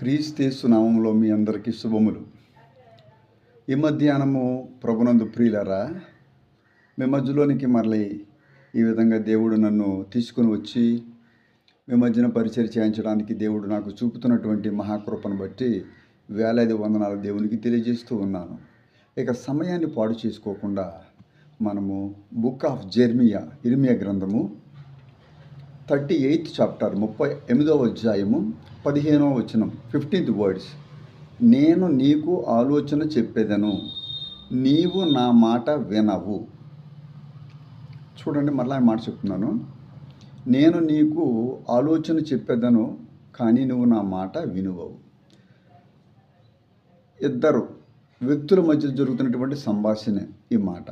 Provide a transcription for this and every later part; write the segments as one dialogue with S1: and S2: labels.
S1: క్రీస్తేసు నామంలో మీ అందరికీ శుభములు. ఈ మధ్యాహ్నము ప్రభునందు ప్రియులరా మీ మధ్యలోనికి మరలి ఈ విధంగా దేవుడు నన్ను తీసుకుని వచ్చి మీ మధ్యన పరిచయం చేయించడానికి దేవుడు నాకు చూపుతున్నటువంటి మహాకృపను బట్టి వేలాది వందనాలు దేవునికి తెలియజేస్తూ ఉన్నాను. ఇక సమయాన్ని పాడు చేసుకోకుండా మనము బుక్ ఆఫ్ జెర్మియా ఇర్మియా గ్రంథము థర్టీ ఎయిత్ చాప్టర్ ముప్పై ఎనిమిదవ అధ్యాయము పదిహేనవ వచనం ఫిఫ్టీన్త్ వర్డ్స్ నేను నీకు ఆలోచన చెప్పేదను నీవు నా మాట వినవు. చూడండి మరలా మాట చెప్తున్నాను. నేను నీకు ఆలోచన చెప్పేదను కానీ నువ్వు నా మాట వినువవు. ఇద్దరు వ్యక్తుల మధ్య జరుగుతున్నటువంటి సంభాషణ ఈ మాట.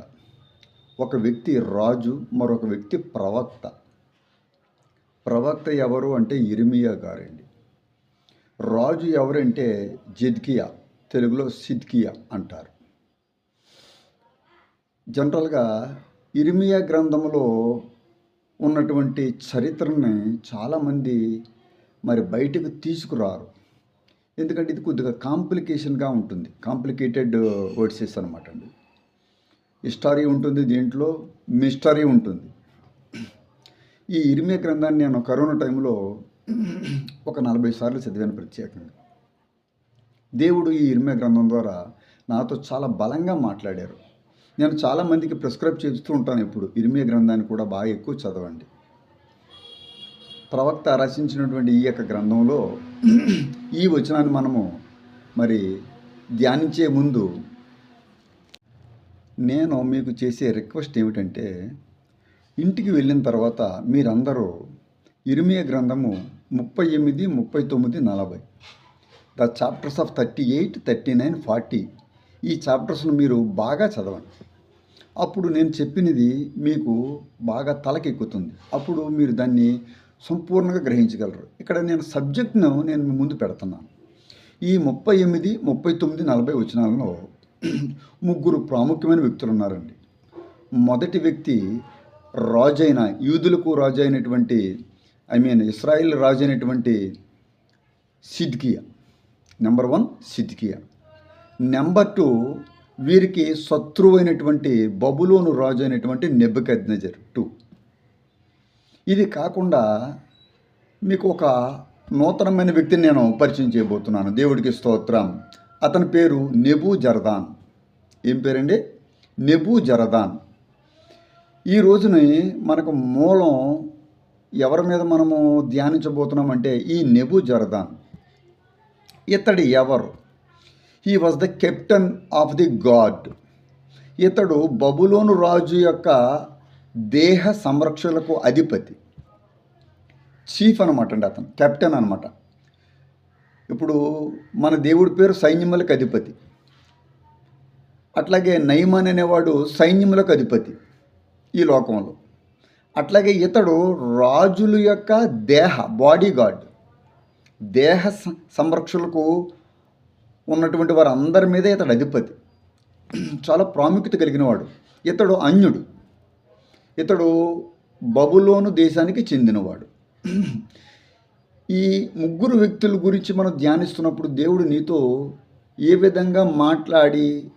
S1: ఒక వ్యక్తి రాజు మరొక వ్యక్తి ప్రవక్త. ప్రవక్త ఎవరు అంటే ఇరిమియా గారండి. రాజు ఎవరంటే జిద్కియా తెలుగులో సిద్కియా అంటారు. జనరల్గా ఇరిమియా గ్రంథంలో ఉన్నటువంటి చరిత్రని చాలామంది మరి బయటకు తీసుకురారు. ఎందుకంటే ఇది కొద్దిగా కాంప్లికేషన్గా ఉంటుంది. కాంప్లికేటెడ్ వర్డ్సెస్ అనమాట అండి. హిస్టరీ ఉంటుంది దీంట్లో మిస్టరీ ఉంటుంది. ఈ ఇరిమే గ్రంథాన్ని నేను కరోనా టైంలో ఒక నలభై సార్లు చదివాను ప్రత్యేకంగా. దేవుడు ఈ ఇరిమే గ్రంథం ద్వారా నాతో చాలా బలంగా మాట్లాడారు. నేను చాలామందికి ప్రిస్క్రైబ్ చేస్తూ ఉంటాను ఇప్పుడు. ఇరిమే గ్రంథాన్ని కూడా బాగా ఎక్కువ చదవండి. ప్రవక్త రచించినటువంటి ఈ యొక్క గ్రంథంలో ఈ వచనాన్ని మనము మరి ధ్యానించే ముందు నేను మీకు చేసే రిక్వెస్ట్ ఏమిటంటే ఇంటికి వెళ్ళిన తర్వాత మీరందరూ ఇరిమియ గ్రంథము ముప్పై ఎనిమిది ముప్పై తొమ్మిది నలభై. The chapters of thirty eight thirty nine forty. ఈ చాప్టర్స్ను మీరు బాగా చదవండి. అప్పుడు నేను చెప్పినది మీకు బాగా తలకెక్కుతుంది. అప్పుడు మీరు దాన్ని సంపూర్ణంగా గ్రహించగలరు. ఇక్కడ నేను సబ్జెక్ట్ను నేను మీ ముందు పెడుతున్నాను. ఈ ముప్పై ఎనిమిది ముప్పై తొమ్మిది నలభై వచనాలలో ముగ్గురు ప్రాముఖ్యమైన వ్యక్తులు ఉన్నారండి మొదటి వ్యక్తి రాజైన యూదులకు రాజు అయినటువంటి ఐ మీన్ ఇస్రాయిల్ రాజు అయినటువంటి సిద్కియా. నెంబర్ వన్ సిద్కియా. నెంబర్ టూ వీరికి శత్రువైనటువంటి బబులోను రాజు అయినటువంటి నెబ్బకద్నజర్ టూ ఇది కాకుండా మీకు ఒక నూతనమైన వ్యక్తిని నేను పరిచయం చేయబోతున్నాను. దేవుడికి స్తోత్రం. అతని పేరు నెబూ జరదాన్ ఏం పేరండి? నెబూ జరదాన్ ఈ రోజుని మనకు మూలం ఎవరి మీద మనము ధ్యానించబోతున్నామంటే ఈ నెబు జరదాన్ ఇతడు ఎవరు? He was the captain of the guard ఇతడు బబులోను రాజు యొక్క దేహ సంరక్షణకు అధిపతి. చీఫ్ అనమాట అండి అతను కెప్టెన్ అనమాట ఇప్పుడు మన దేవుడి పేరు సైన్యములకు అధిపతి. అట్లాగే నయమాన్ అనేవాడు సైన్యములకు అధిపతి. ఈ లోకంలో. అట్లాగే ఇతడు రాజుల యొక్క దేహ బాడీ గార్డ్ దేహ స- సంరక్షణకు ఉన్నటువంటి వారందరి మీద ఇతడు అధిపతి. చాలా ప్రాముఖ్యత కలిగిన వాడు ఇతడు అన్యుడు. ఇతడు బబులోను దేశానికి చెందినవాడు. ఈ ముగ్గురు వ్యక్తుల గురించి మనం ధ్యానిస్తున్నప్పుడు దేవుడు నీతో ఏ విధంగా మాట్లాడి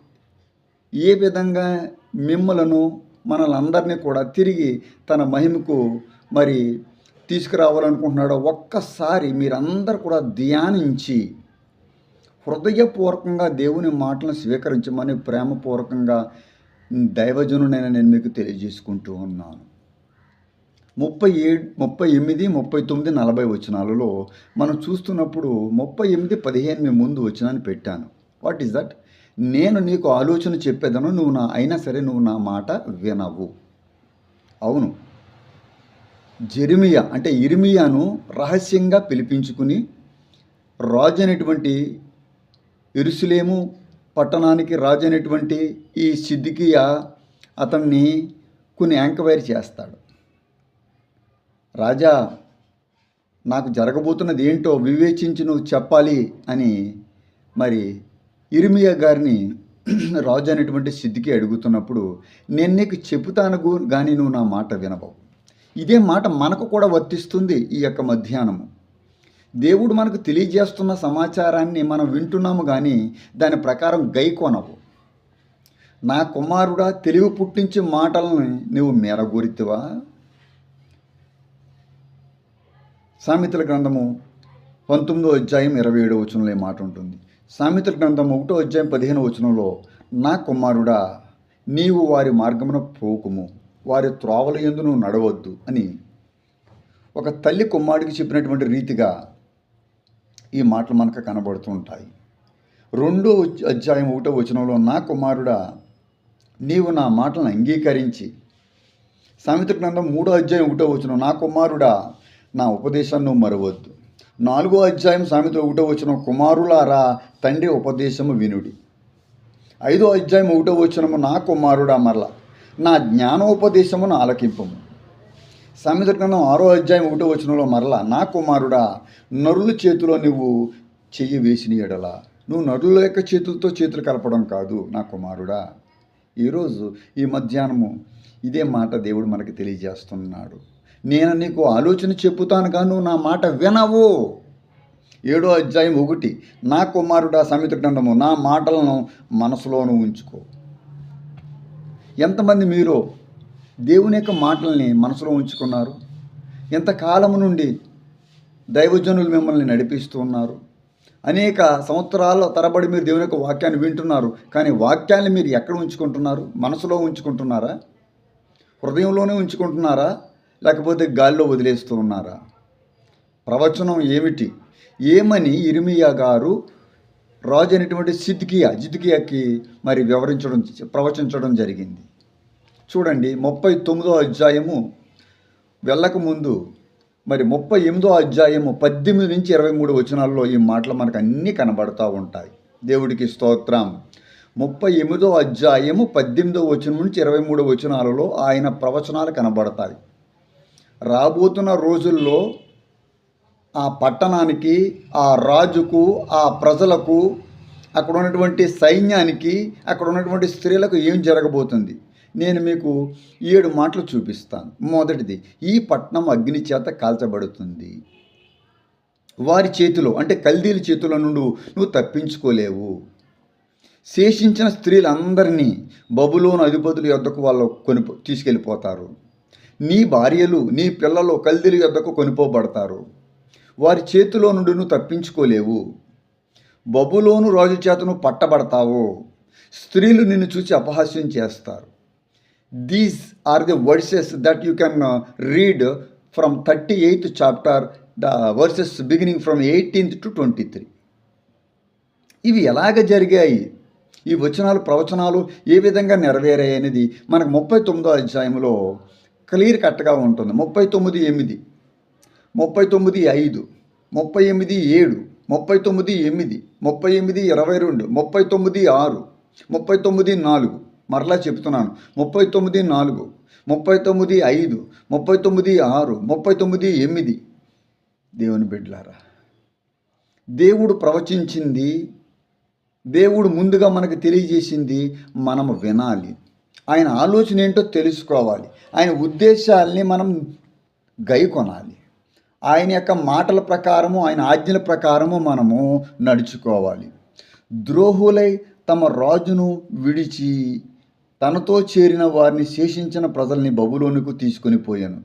S1: ఏ విధంగా మిమ్మలను మనలందరినీ కూడా తిరిగి తన మహిమకు మరి తీసుకురావాలనుకుంటున్నాడో ఒక్కసారి మీరందరూ కూడా ధ్యానించి హృదయపూర్వకంగా దేవుని మాటలను స్వీకరించమని ప్రేమపూర్వకంగా దైవజనునైన నేను మీకు తెలియజేసుకుంటూ ఉన్నాను. ముప్పై ఏడు ముప్పై ఎనిమిది ముప్పై తొమ్మిది నలభై వచనాలలో మనం చూస్తున్నప్పుడు ముప్పై ఎనిమిది పదిహేను మీ ముందు వచనాన్ని పెట్టాను. వాట్ ఈస్ దట్ నేను నీకు ఆలోచన చెప్పేదను నువ్వు నా అయినా సరే నువ్వు నా మాట వినవు. అవును. జెరిమియా అంటే ఇర్మియాను రహస్యంగా పిలిపించుకుని రాజు అనేటువంటి ఇరుసులేము పట్టణానికి రాజు అనేటువంటి ఈ సిద్దికియా అతన్ని కొన్ని యాంకవైర్ చేస్తాడు. రాజా నాకు జరగబోతున్నది ఏంటో వివేచించి నువ్వు చెప్పాలి అని మరి ఇరిమియా గారిని రాజు అనేటువంటి సిద్ధికి అడుగుతున్నప్పుడు నేను నీకు చెబుతాను కానీ నువ్వు నా మాట వినబవు ఇదే మాట మనకు కూడా వర్తిస్తుంది ఈ యొక్క మధ్యాహ్నము. దేవుడు మనకు తెలియజేస్తున్న సమాచారాన్ని మనం వింటున్నాము కానీ దాని ప్రకారం గైకొనవు. నా కుమారుడా తెలివి పుట్టించే మాటలను నువ్వు మెరగూరితివా? సామెతల గ్రంథము పంతొమ్మిదో అధ్యాయం ఇరవై ఏడవ వచనంలో ఈ మాట ఉంటుంది. సామెతల గ్రంథం ఒకటో అధ్యాయం పదిహేను వచనంలో నా కుమారుడా నీవు వారి మార్గమున పోకుము వారి త్రోవల ఎందు నువ్వు నడవద్దు అని ఒక తల్లి కుమారుడికి చెప్పినటువంటి రీతిగా ఈ మాటలు మనకు కనబడుతూ ఉంటాయి. రెండో అధ్యాయం ఒకటో వచనంలో నా కుమారుడా నీవు నా మాటలను అంగీకరించి సామెత గ్రంథం మూడో అధ్యాయం ఒకటో వచనం నా కుమారుడా నా ఉపదేశాన్ని నువ్వు మరవద్దు నాలుగో అధ్యాయం సామెత ఒకటో వచనం కుమారులారా తండ్రి ఉపదేశము వినుడి. ఐదో అధ్యాయం ఒకటో వచనము నా కుమారుడా మరల నా జ్ఞానోపదేశమును ఆలకింపము. సామెత గ్రంథం ఆరో అధ్యాయం ఒకటో వచనంలో మరల నా కుమారుడా నరుల చేతిలో నువ్వు చెయ్యి వేసిన ఎడల నువ్వు నరుల యొక్క చేతులతో చేతులు కలపడం కాదు నా కుమారుడా. ఈరోజు ఈ మధ్యాహ్నము ఇదే మాట దేవుడు మనకి తెలియజేస్తున్నాడు. నేను నీకు ఆలోచన చెబుతాను గాను నా మాట వినవు. ఏడో అధ్యాయం ఒకటి. నా కుమారుడా సమిత గ్రంథము నా మాటలను మనసులోను ఉంచుకో. ఎంతమంది మీరు దేవుని యొక్క మాటల్ని మనసులో ఉంచుకున్నారు? ఎంతకాలం నుండి దైవజనులు మిమ్మల్ని నడిపిస్తూ ఉన్నారు? అనేక సంవత్సరాల తరబడి మీరు దేవుని యొక్క వాక్యాన్ని వింటున్నారు కానీ వాక్యాన్ని మీరు ఎక్కడ ఉంచుకుంటున్నారు? మనసులో ఉంచుకుంటున్నారా? హృదయంలోనే ఉంచుకుంటున్నారా? లేకపోతే గాల్లో వదిలేస్తూ ఉన్నారా? ప్రవచనం ఏమిటి? ఏమని ఇరిమియా గారు రాజు అనేటువంటి సిద్కియా జిద్కియాకి మరి వివరించడం ప్రవచించడం జరిగింది. చూడండి ముప్పై తొమ్మిదో అధ్యాయము వెళ్ళకముందు మరి ముప్పై ఎనిమిదో అధ్యాయము పద్దెనిమిది నుంచి ఇరవై మూడు వచనాల్లో ఈ మాటలు మనకు అన్నీ కనబడుతూ ఉంటాయి. దేవుడికి స్తోత్రం. ముప్పై ఎనిమిదో అధ్యాయము పద్దెనిమిదో వచనం నుంచి ఇరవై మూడు వచనాలలో ఆయన ప్రవచనాలు కనబడతాయి. రాబోతున్న రోజుల్లో ఆ పట్టణానికి ఆ రాజుకు ఆ ప్రజలకు అక్కడ ఉన్నటువంటి సైన్యానికి అక్కడ ఉన్నటువంటి స్త్రీలకు ఏం జరగబోతుంది? నేను మీకు ఏడు మాటలు చూపిస్తాను. మొదటిది ఈ పట్టణం అగ్ని చేత కాల్చబడుతుంది. వారి చేతిలో అంటే కల్దీల చేతుల నుండి నువ్వు తప్పించుకోలేవు. శేషించిన స్త్రీలందరినీ బబులోని అధిపతుల యొద్దకు వాళ్ళు కొని తీసుకెళ్ళిపోతారు. నీ భార్యలు నీ పిల్లలు కల్దీలు యొద్దకు కొనిపోబడతారు. వారి చేతిలో నుండి నువ్వు తప్పించుకోలేవు. బబులోను రాజు చేతను పట్టబడతావు. స్త్రీలు నిన్ను చూసి అపహాస్యం చేస్తారు. These are the verses that you can read from thirty eighth chapter the verses beginning from eighteenth to twenty three ఇవి ఎలాగ జరిగాయి? ఈ వచనాలు ప్రవచనాలు ఏ విధంగా నెరవేరాయి అనేది మనకు ముప్పై తొమ్మిదో అధ్యాయంలో క్లియర్ కట్గా ఉంటుంది. ముప్పై తొమ్మిది ఎనిమిది. ముప్పై తొమ్మిది ఐదు. ముప్పై ఎనిమిది ఏడు. ముప్పై తొమ్మిది ఎనిమిది. ముప్పై ఎనిమిది ఇరవై రెండు. ముప్పై తొమ్మిది ఆరు. ముప్పై తొమ్మిది నాలుగు. మరలా చెప్తున్నాను. ముప్పై తొమ్మిది నాలుగు. ముప్పై తొమ్మిది ఐదు. ముప్పై తొమ్మిది ఆరు. ముప్పై తొమ్మిది ఎనిమిది. దేవుని బిడ్డలారా దేవుడు ప్రవచించింది దేవుడు ముందుగా మనకు తెలియజేసింది మనము వినాలి. ఆయన ఆలోచన ఏంటో తెలుసుకోవాలి. ఆయన ఉద్దేశాల్ని మనం గైకొనాలి. ఆయన యొక్క మాటల ప్రకారము ఆయన ఆజ్ఞల ప్రకారము మనము నడుచుకోవాలి. ద్రోహులై తమ రాజును విడిచి తనతో చేరిన వారిని శేషించిన ప్రజల్ని బబులోనికి తీసుకొని పోయాను.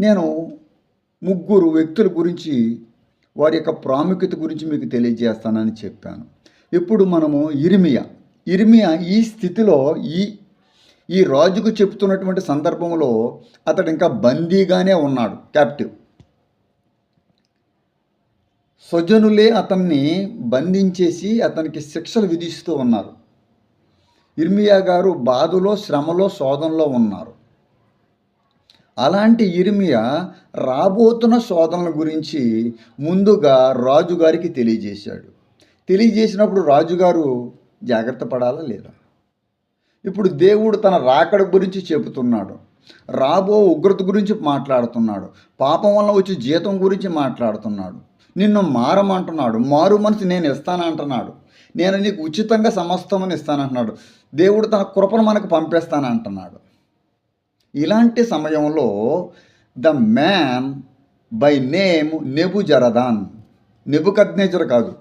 S1: నేను ముగ్గురు వ్యక్తుల గురించి వారి యొక్క ప్రాముఖ్యత గురించి మీకు తెలియజేస్తానని చెప్పాను. ఇప్పుడు మనము ఇరిమియా. ఇరిమియా ఈ స్థితిలో ఈ ఈ రాజుకు చెప్తున్నటువంటి సందర్భంలో అతడు ఇంకా బందీగానే ఉన్నాడు క్యాప్టివ్ స్వజనులే అతన్ని బంధించేసి అతనికి శిక్షలు విధిస్తూ ఉన్నారు. ఇర్మియా గారు బాధలో శ్రమలో శోధనలో ఉన్నారు. అలాంటి ఇర్మియా రాబోతున్న శోధనల గురించి ముందుగా రాజుగారికి తెలియజేశాడు. తెలియజేసినప్పుడు రాజుగారు జాగ్రత్త పడాలా లేదా? ఇప్పుడు దేవుడు తన రాకడ గురించి చెబుతున్నాడు. రాబో ఉగ్రత గురించి మాట్లాడుతున్నాడు. పాపం వల్ల వచ్చే జీతం గురించి మాట్లాడుతున్నాడు. నిన్ను మారమంటున్నాడు. మారు మనసు నేను ఇస్తానంటున్నాడు. నేను నీకు ఉచితంగా సమస్తమని ఇస్తానంటున్నాడు. దేవుడు తన కృపను మనకు పంపేస్తానంటున్నాడు. ఇలాంటి సమయంలో the man by name Nebuzaradan Nebuchadnezzar కాదు.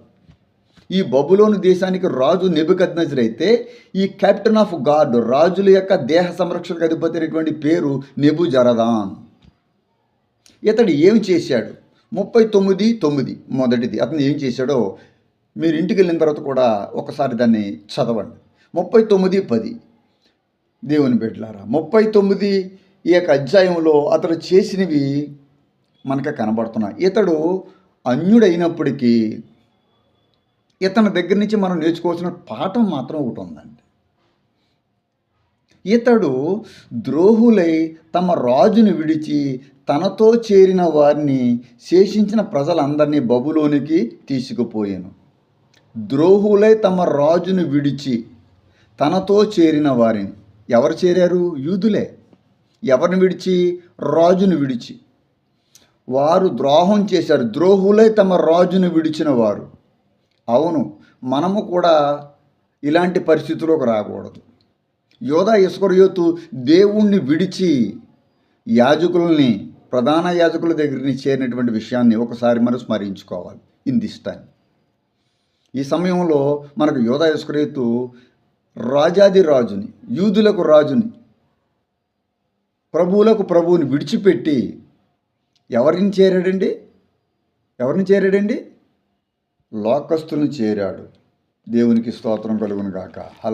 S1: ఈ బబులోను దేశానికి రాజు నెబుకద్నజర్ అయితే ఈ కెప్టెన్ ఆఫ్ గాడ్ రాజుల యొక్క దేహ సంరక్షణకు అధిపతి అయినటువంటి పేరు నెబు జరదాన్ ఇతడు ఏం చేశాడు? ముప్పై తొమ్మిది తొమ్మిది మొదటిది. అతను ఏం చేశాడో మీరు ఇంటికి వెళ్ళిన తర్వాత కూడా ఒకసారి దాన్ని చదవండి. ముప్పై తొమ్మిది పది. దేవుని బిడ్డలారా ముప్పై తొమ్మిది ఈ యొక్క అధ్యాయంలో అతడు చేసినవి మనకు కనబడుతున్నాయి. ఇతడు అన్యుడైనప్పటికీ ఇతని దగ్గర నుంచి మనం నేర్చుకోవాల్సిన పాఠం మాత్రం ఒకటి ఉందండి. ఇతడు ద్రోహులై తమ రాజును విడిచి తనతో చేరిన వారిని శేషించిన ప్రజలందరినీ బబులోనికి తీసుకుపోయాను. ద్రోహులై తమ రాజును విడిచి తనతో చేరిన వారిని. ఎవరు చేరారు? యూదులే. ఎవరిని విడిచి? రాజును విడిచి. వారు ద్రోహం చేశారు. ద్రోహులై తమ రాజును విడిచిన వారు. అవును మనము కూడా ఇలాంటి పరిస్థితుల్లోకి రాకూడదు. యోధా ఇస్కరయోతు దేవుణ్ణి విడిచి యాజకుల్ని ప్రధాన యాజకుల దగ్గరికి చేరినటువంటి విషయాన్ని ఒకసారి మనం స్మరించుకోవాలి ఇన్ దిస్ టైం ఈ సమయంలో మనకు యోధా ఇస్కరయోతు రాజాది రాజుని యూదులకు రాజుని ప్రభువులకు ప్రభువుని విడిచిపెట్టి ఎవరిని చేరాడండి? ఎవరిని చేరాడండి? లోకస్తులను చేరాడు. దేవునికి స్తోత్రం కలుగును గాక.